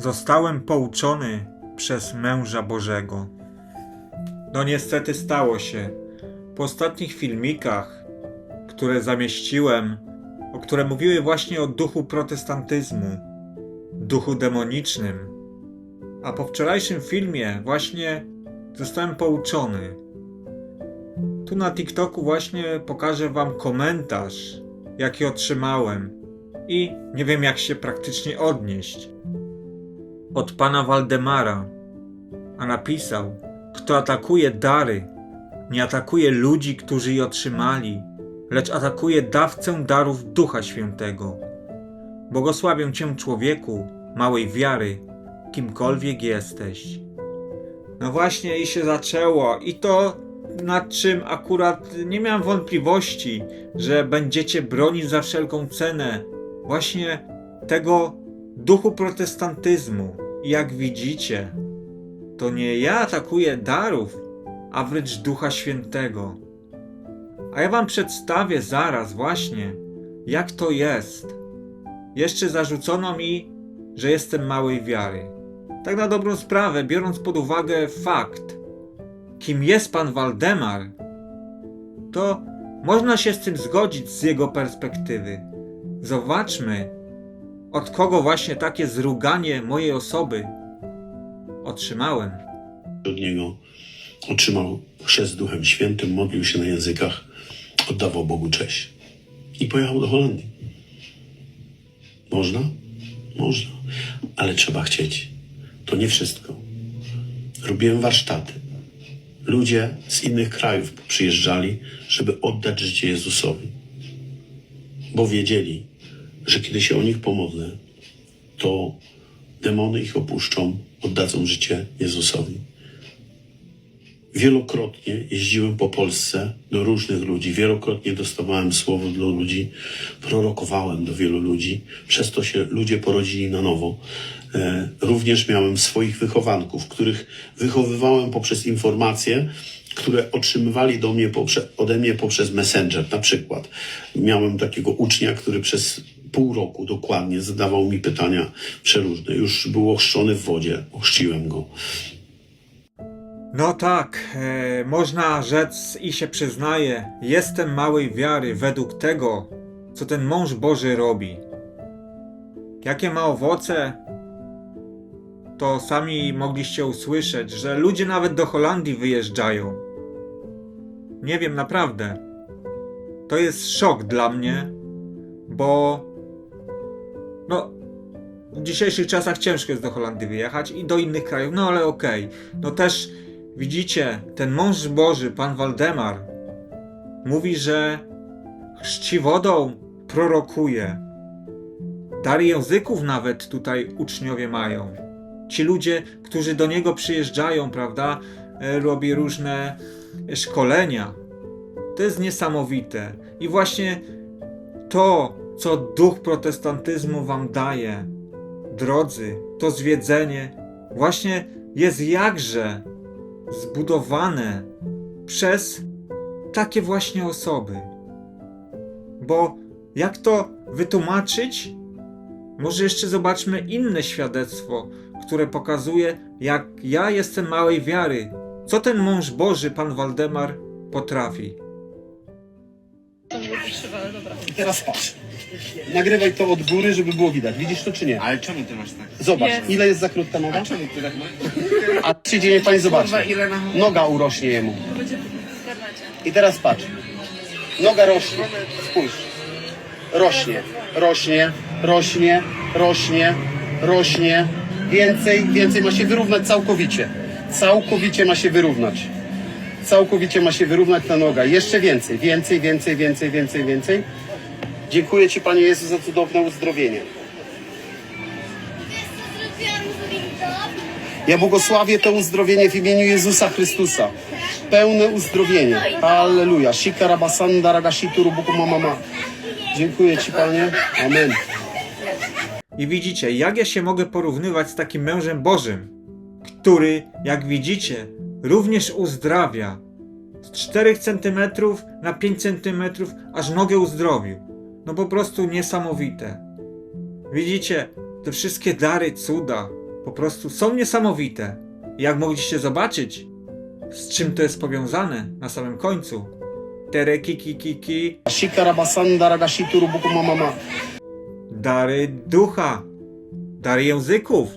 Zostałem pouczony przez męża Bożego. No niestety stało się. Po ostatnich filmikach, które zamieściłem, o które mówiły właśnie o duchu protestantyzmu, duchu demonicznym, a po wczorajszym filmie właśnie zostałem pouczony. Tu na TikToku właśnie pokażę Wam komentarz, jaki otrzymałem i nie wiem jak się praktycznie odnieść. Od pana Waldemara, a napisał: Kto atakuje dary, nie atakuje ludzi, którzy je otrzymali, lecz atakuje dawcę darów Ducha Świętego. Błogosławię Cię, człowieku, małej wiary, kimkolwiek jesteś. No właśnie i się zaczęło. I to nad czym akurat nie miałem wątpliwości, że będziecie bronić za wszelką cenę właśnie tego duchu protestantyzmu. Jak widzicie, to nie ja atakuję darów, a wręcz Ducha Świętego. A ja wam przedstawię zaraz właśnie, jak to jest. Jeszcze zarzucono mi, że jestem małej wiary. Tak na dobrą sprawę, biorąc pod uwagę fakt, kim jest pan Waldemar, to można się z tym zgodzić z jego perspektywy. Zobaczmy, od kogo właśnie takie zruganie mojej osoby otrzymałem. od niego otrzymał chrzest Duchem Świętym, modlił się na językach, oddawał Bogu cześć i pojechał do Holandii. Można? Można, ale trzeba chcieć. To nie wszystko. Robiłem warsztaty. Ludzie z innych krajów przyjeżdżali, żeby oddać życie Jezusowi, bo wiedzieli, że kiedy się o nich pomodlę, to demony ich opuszczą, oddadzą życie Jezusowi. Wielokrotnie jeździłem po Polsce do różnych ludzi, wielokrotnie dostawałem słowo do ludzi, prorokowałem do wielu ludzi, przez to się ludzie porodzili na nowo. E, również miałem swoich wychowanków, których wychowywałem poprzez informacje, które otrzymywali do mnie poprze, ode mnie poprzez Messenger. Na przykład miałem takiego ucznia, który przez pół roku dokładnie zadawał mi pytania przeróżne. Już był ochrzczony w wodzie, ochrzciłem go. No tak, e, można rzec i się przyznaje, jestem małej wiary według tego, co ten mąż Boży robi. Jakie ma owoce, to sami mogliście usłyszeć, że ludzie nawet do Holandii wyjeżdżają. Nie wiem, naprawdę. To jest szok dla mnie, bo no, w dzisiejszych czasach ciężko jest do Holandii wyjechać i do innych krajów, no ale okej. No też widzicie, ten mąż Boży, pan Waldemar, mówi, że chrzci wodą, prorokuje. Dary języków nawet tutaj uczniowie mają. Ci ludzie, którzy do niego przyjeżdżają, prawda, e, robi różne szkolenia. To jest niesamowite. I właśnie to, co duch protestantyzmu wam daje, drodzy, to zwiedzenie, właśnie jest jakże zbudowane przez takie właśnie osoby. Bo jak to wytłumaczyć? Może jeszcze zobaczmy inne świadectwo, które pokazuje, jak ja jestem małej wiary. Co ten mąż Boży, pan Waldemar, potrafi. To było dobra. I teraz patrz. Nagrywaj to od góry, żeby było widać. Widzisz to czy nie? Ale czemu ty masz tak? Zobacz, Jest. ile jest za krótka noga? Czemu ty tak masz? A przyjdzie niech pani zobaczy. Kurwa, ile na... Noga urośnie jemu. I teraz patrz. Noga rośnie. Spójrz. Rośnie, rośnie, rośnie, rośnie, rośnie. Więcej, więcej ma się wyrównać całkowicie. Całkowicie ma się wyrównać. Całkowicie ma się wyrównać ta noga. Jeszcze więcej, więcej, więcej, więcej, więcej, więcej. Dziękuję Ci Panie Jezu za cudowne uzdrowienie. Ja błogosławię to uzdrowienie w imieniu Jezusa Chrystusa. Pełne uzdrowienie. Halleluja. Shikarabasanda mama. Dziękuję Ci Panie. Amen. I widzicie, jak ja się mogę porównywać z takim mężem Bożym, który, jak widzicie, również uzdrawia. Z 4 cm na 5 cm aż nogę uzdrowił. No po prostu niesamowite. Widzicie, te wszystkie dary, cuda, po prostu są niesamowite. Jak mogliście zobaczyć, z czym to jest powiązane na samym końcu. Tere kiki kiki, dary ducha, dary języków,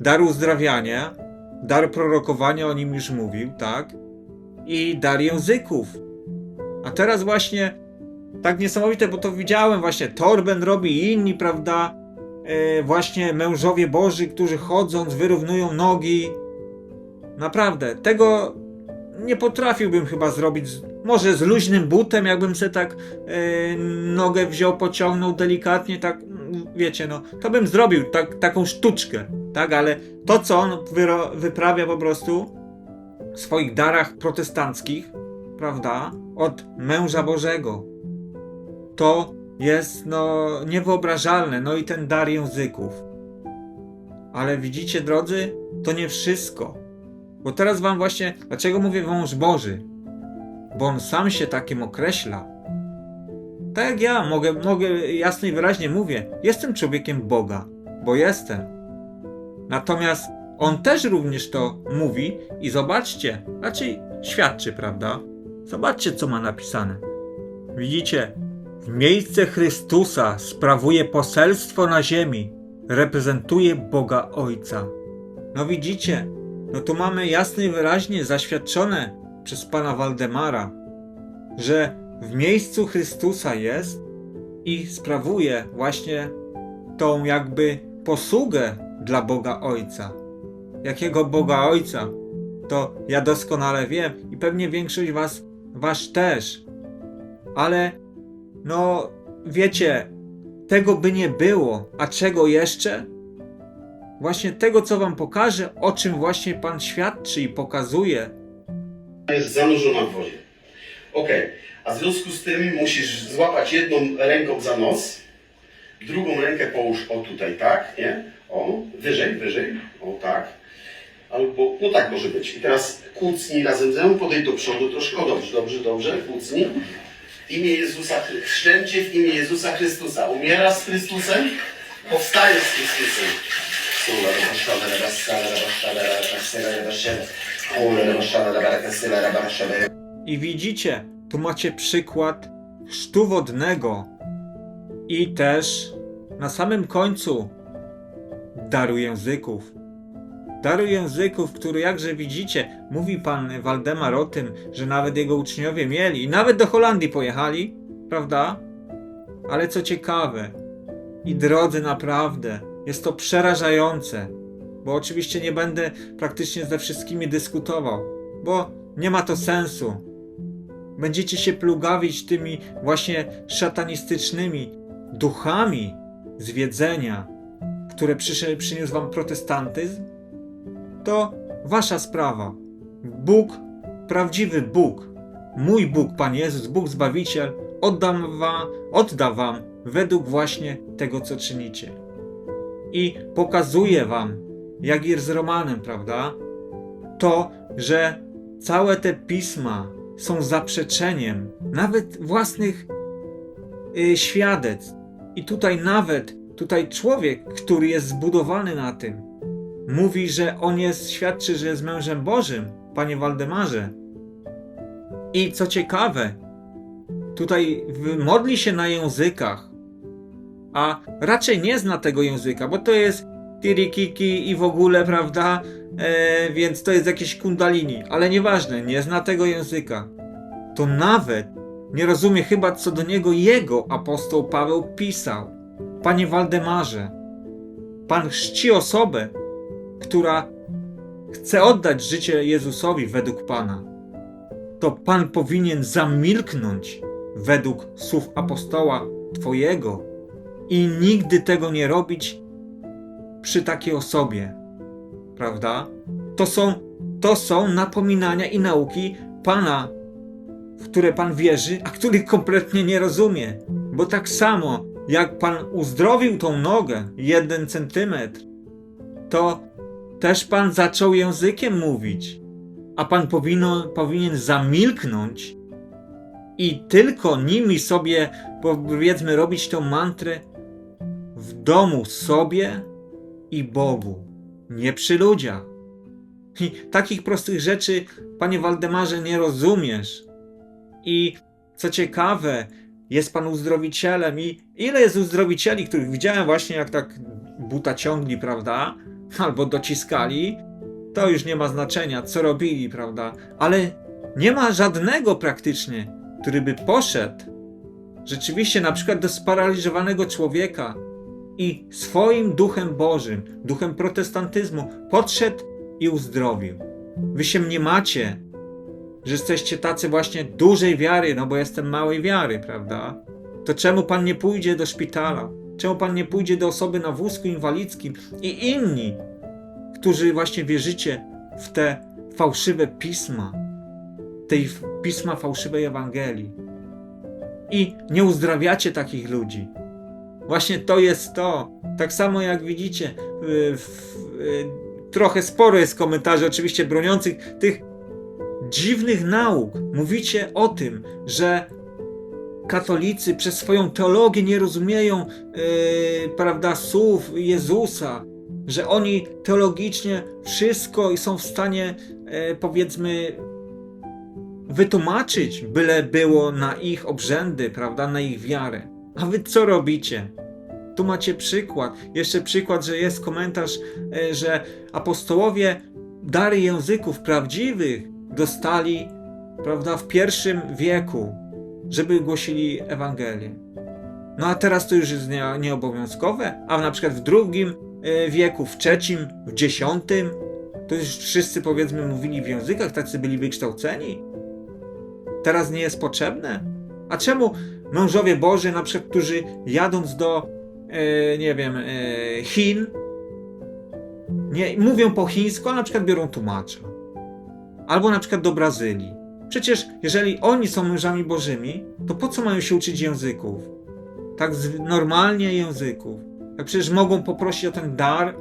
dar uzdrawiania, dar prorokowania, o nim już mówił, tak? I dar języków. A teraz właśnie tak niesamowite, bo to widziałem właśnie, Torben robi i inni, prawda? E, właśnie mężowie Boży, którzy chodząc wyrównują nogi. Naprawdę, tego nie potrafiłbym chyba zrobić. Może z luźnym butem, jakbym se tak e, nogę wziął, pociągnął delikatnie, tak wiecie, no, to bym zrobił tak, taką sztuczkę, tak, ale to, co on wyprawia po prostu w swoich darach protestanckich, prawda, od męża Bożego, to jest, no, niewyobrażalne, no i ten dar języków. Ale widzicie, drodzy, to nie wszystko. Bo teraz wam właśnie, dlaczego mówię wąż Boży? Bo on sam się takim określa. Tak jak ja, mogę, mogę jasno i wyraźnie mówię, jestem człowiekiem Boga, bo jestem. Natomiast on też również to mówi i zobaczcie, raczej świadczy, prawda? Zobaczcie, co ma napisane. Widzicie, w miejsce Chrystusa sprawuje poselstwo na ziemi, reprezentuje Boga Ojca. No widzicie, no tu mamy jasno i wyraźnie zaświadczone przez pana Waldemara, że w miejscu Chrystusa jest i sprawuje właśnie tą jakby posługę dla Boga Ojca. Jakiego Boga Ojca? To ja doskonale wiem i pewnie większość was, was też. Ale no wiecie, tego by nie było. A czego jeszcze? Właśnie tego, co wam pokażę, o czym właśnie Pan świadczy i pokazuje. jest zanurzona w wodzie. Ok, a w związku z tym musisz złapać jedną ręką za nos, drugą rękę połóż o tutaj, tak, nie? O, wyżej, wyżej, o tak. Albo, no tak może być. I teraz kłócnij razem ze mną, podejdź do przodu troszkę, dobrze, dobrze, dobrze, kłócnij. W imię Jezusa, chrzczę w imię Jezusa Chrystusa. Umierasz z Chrystusem, powstajesz z Chrystusem. I widzicie, tu macie przykład chrztu wodnego i też na samym końcu daru języków. Daru języków, który jakże widzicie, mówi pan Waldemar o tym, że nawet jego uczniowie mieli i nawet do Holandii pojechali, prawda? Ale co ciekawe, i drodzy naprawdę, jest to przerażające, bo oczywiście nie będę praktycznie ze wszystkimi dyskutował, bo nie ma to sensu. Będziecie się plugawić tymi właśnie szatanistycznymi duchami zwiedzenia, które przyniósł wam protestantyzm, to wasza sprawa. Bóg, prawdziwy Bóg, mój Bóg, Pan Jezus, Bóg Zbawiciel, oddam wam, odda wam według właśnie tego, co czynicie. I pokazuje wam, jak jest z Romanem, prawda? To, że całe te pisma są zaprzeczeniem nawet własnych y, świadectw. I tutaj nawet, tutaj człowiek, który jest zbudowany na tym, mówi, że on jest, świadczy, że jest mężem Bożym, panie Waldemarze. I co ciekawe, tutaj modli się na językach, a raczej nie zna tego języka, bo to jest tirikiki i w ogóle, prawda? E, więc to jest jakieś kundalini, ale nieważne, nie zna tego języka. To nawet nie rozumie chyba, co do niego jego apostoł Paweł pisał. Panie Waldemarze, Pan chrzci osobę, która chce oddać życie Jezusowi według Pana. To Pan powinien zamilknąć według słów apostoła Twojego i nigdy tego nie robić przy takiej osobie. Prawda? To są, to są napominania i nauki Pana, w które Pan wierzy, a których kompletnie nie rozumie. Bo tak samo, jak Pan uzdrowił tą nogę jeden centymetr, to też Pan zaczął językiem mówić, a Pan powinno, powinien zamilknąć i tylko nimi sobie, powiedzmy, robić tą mantrę w domu sobie i Bogu. nie przy ludziach. I takich prostych rzeczy, panie Waldemarze, nie rozumiesz. I co ciekawe, jest pan uzdrowicielem i ile jest uzdrowicieli, których widziałem właśnie jak tak buta ciągli, prawda? Albo dociskali, to już nie ma znaczenia, co robili, prawda? Ale nie ma żadnego praktycznie, który by poszedł rzeczywiście na przykład do sparaliżowanego człowieka i swoim duchem Bożym, duchem protestantyzmu podszedł i uzdrowił. Wy się mniemacie, że jesteście tacy właśnie dużej wiary, no bo jestem małej wiary, prawda? To czemu pan nie pójdzie do szpitala? Czemu pan nie pójdzie do osoby na wózku inwalidzkim i inni, którzy właśnie wierzycie w te fałszywe pisma, tej pisma fałszywej Ewangelii? I nie uzdrawiacie takich ludzi. Właśnie to jest to. Tak samo jak widzicie, y, y, trochę sporo jest komentarzy, oczywiście broniących tych dziwnych nauk. Mówicie o tym, że katolicy przez swoją teologię nie rozumieją yy, prawda, słów Jezusa, że oni teologicznie wszystko i są w stanie, yy, powiedzmy, wytłumaczyć, byle było na ich obrzędy, prawda, na ich wiarę. A wy co robicie? Tu macie przykład. Jeszcze przykład, że jest komentarz, e, że apostołowie dary języków prawdziwych dostali, prawda, w pierwszym wieku, żeby głosili Ewangelię. No a teraz to już jest nie, nieobowiązkowe, a na przykład w drugim e, wieku, w trzecim, w dziesiątym, to już wszyscy powiedzmy mówili w językach, tacy byli wykształceni. Teraz nie jest potrzebne. A czemu mężowie Boży, na przykład, którzy jadąc do, e, nie wiem, e, Chin, nie, mówią po chińsku, a na przykład biorą tłumacza. Albo na przykład do Brazylii. Przecież jeżeli oni są mężami bożymi, to po co mają się uczyć języków? Tak normalnie języków. Jak przecież mogą poprosić o ten dar,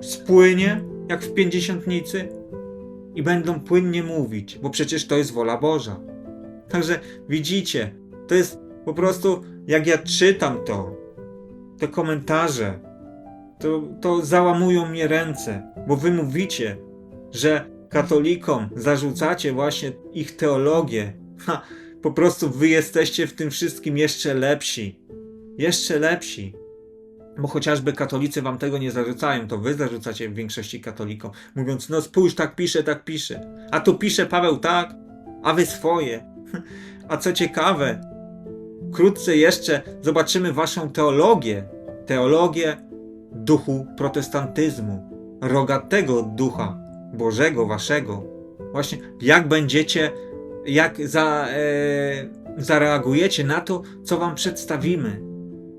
spłynie, jak w pięćdziesiątnicy i będą płynnie mówić, bo przecież to jest wola Boża. Także widzicie, to jest po prostu, jak ja czytam to, te komentarze, to, to załamują mnie ręce, bo wy mówicie, że katolikom zarzucacie właśnie ich teologię. Ha, po prostu wy jesteście w tym wszystkim jeszcze lepsi. Jeszcze lepsi. Bo chociażby katolicy wam tego nie zarzucają, to wy zarzucacie w większości katolikom, mówiąc, no spójrz, tak pisze, tak pisze. A tu pisze Paweł tak, a wy swoje. A co ciekawe, wkrótce jeszcze zobaczymy waszą teologię. Teologię duchu protestantyzmu, rogatego ducha Bożego waszego. Właśnie jak będziecie, jak za, e, zareagujecie na to, co wam przedstawimy.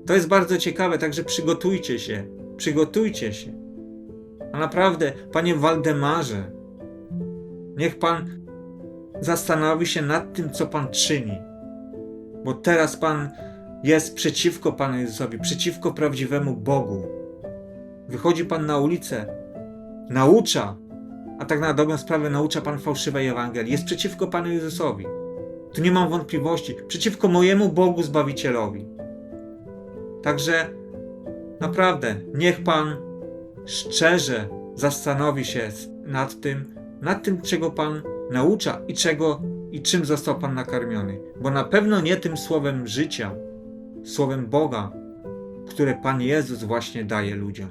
To jest bardzo ciekawe, także przygotujcie się, przygotujcie się. A naprawdę, panie Waldemarze, niech pan zastanowi się nad tym, co pan czyni. Bo teraz pan jest przeciwko Panu Jezusowi, przeciwko prawdziwemu Bogu. Wychodzi pan na ulicę, naucza, a tak na dobrą sprawę naucza pan fałszywej Ewangelii. Jest przeciwko Panu Jezusowi. Tu nie mam wątpliwości. Przeciwko mojemu Bogu Zbawicielowi. Także naprawdę, niech pan szczerze zastanowi się nad tym, nad tym, czego pan naucza i czego i czym został pan nakarmiony. Bo na pewno nie tym słowem życia, słowem Boga, które Pan Jezus właśnie daje ludziom.